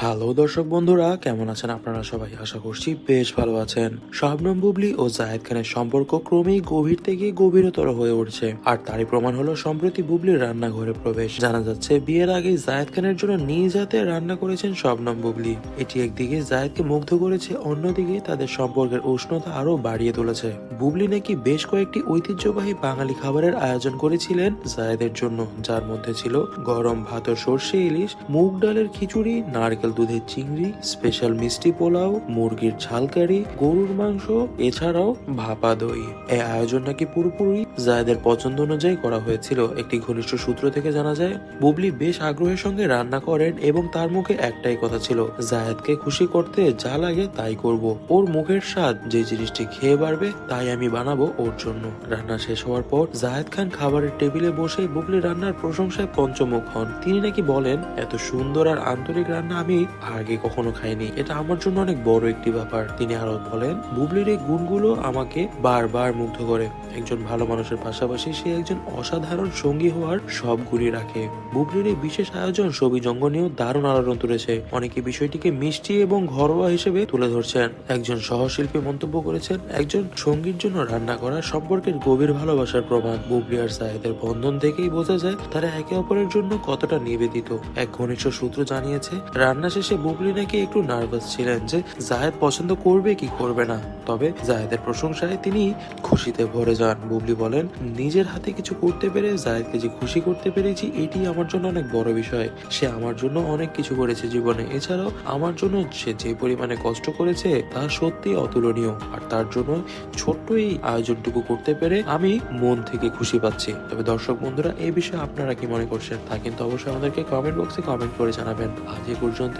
Hello দর্শক বন্ধুরা, কেমন আছেন আপনারা সবাই? আশা করছি বেশ ভালো আছেন। শবনম বুবলি ও জায়েদ খানের সম্পর্ক ক্রমেই গভীর থেকে গভীরতর হয়ে উঠছে। আর তারই প্রমাণ হলো সম্প্রতি বুবলির রান্নাঘরে প্রবেশ। জানা যাচ্ছে, বিয়ের আগে জায়েদ খানের জন্য নিজ হাতে রান্না করেছেন শবনম বুবলি। এটি একদিকে জায়েদকে মুগ্ধ করেছে, অন্যদিকে তাদের সম্পর্কের উষ্ণতা আরও বাড়িয়ে তুলেছে। বুবলি নাকি বেশ কয়েকটি ঐতিহ্যবাহী বাঙালি খাবারের আয়োজন করেছিলেন জায়েদের জন্য। যার মধ্যে ছিল গরম ভাত ও সর্ষে ইলিশ, মুগ ডালের খিচুড়ি, নারকেল দুধের চিংড়ি স্পেশাল মিষ্টি পোলাও, মুরগির ঝালকারি গরুর মাংস, এছাড়াও ভাপা দই। এই নাকি পুরোপুরি জায়দের পছন্দ অনুযায়ী করা হয়েছিল, একটি ঘনিষ্ঠ সূত্র থেকে জানা যায়, বুবলি বেশ আগ্রহের সঙ্গে রান্না করেন এবং তার মুখে একটাই কথা ছিল, জায়েদকে খুশি করতে যা লাগে তাই করব। ওর মুখের স্বাদ যে জিনিসটি খেয়ে বাড়বে, তাই আমি বানাবো ওর জন্য। রান্না শেষ হওয়ার পর জায়েদ খান খাবারের টেবিলে বসে বুবলি রান্নার প্রশংসায় পঞ্চমুখ হন। তিনি নাকি বলেন, এত সুন্দর আর আন্তরিক রান্না আমি আগে কখনো খাইনি। এটা আমার জন্য অনেক বড় একটি ব্যাপার। তিনি আরও বলেন, বুবলির এই গুণগুলো আমাকে বারবার মুগ্ধ করে। একজন ভালো মানুষের পাশাপাশি সে একজন অসাধারণ সঙ্গী হওয়ার সব গুণই রাখে। বুবলির এই বিশেষ আয়োজন ছবি জঙ্গ নিয়েও দারুণ আলোড়ন তুলেছে। অনেকে বিষয়টিকে মিষ্টি এবং ঘরোয়া হিসেবে তুলে ধরছেন। একজন সহশিল্পী মন্তব্য করেছেন, একজন সঙ্গীর জন্য রান্না করা সম্পর্কের গভীর ভালোবাসার প্রমাণ। বুবলি আর সাহেদের বন্ধন থেকেই বোঝা যায়, তারা একে অপরের জন্য কতটা নিবেদিত। এক ঘনিষ্ঠ সূত্র জানিয়েছে, রান্না শেষে বুবলি নাকি একটু নার্ভাস ছিলেন যে জাহেদ পছন্দ করবে কি করবে না। তবে জাহেদের প্রশংসায় তিনি খুশিতে ভরে যান। বুবলি বলেন, নিজের হাতে কিছু করতে পেরে জাহেদকে যে খুশি করতে পেরেছি, এটি আমার জন্য অনেক বড় বিষয়। সে আমার জন্য অনেক কিছু করেছে জীবনে। এছাড়াও আমার জন্য সে যে পরিমাণে কষ্ট করেছে, তা সত্যি অতুলনীয়। আর তার জন্য ছোট্ট এই আয়োজনটুকু করতে পেরে আমি মন থেকে খুশি পাচ্ছি। তবে দর্শক বন্ধুরা এই বিষয়ে আপনারা কি মনে করছেন? তা কিন্তু অবশ্যই আমাদেরকে কমেন্ট বক্সে কমেন্ট করে জানাবেন। আজ এই পর্যন্ত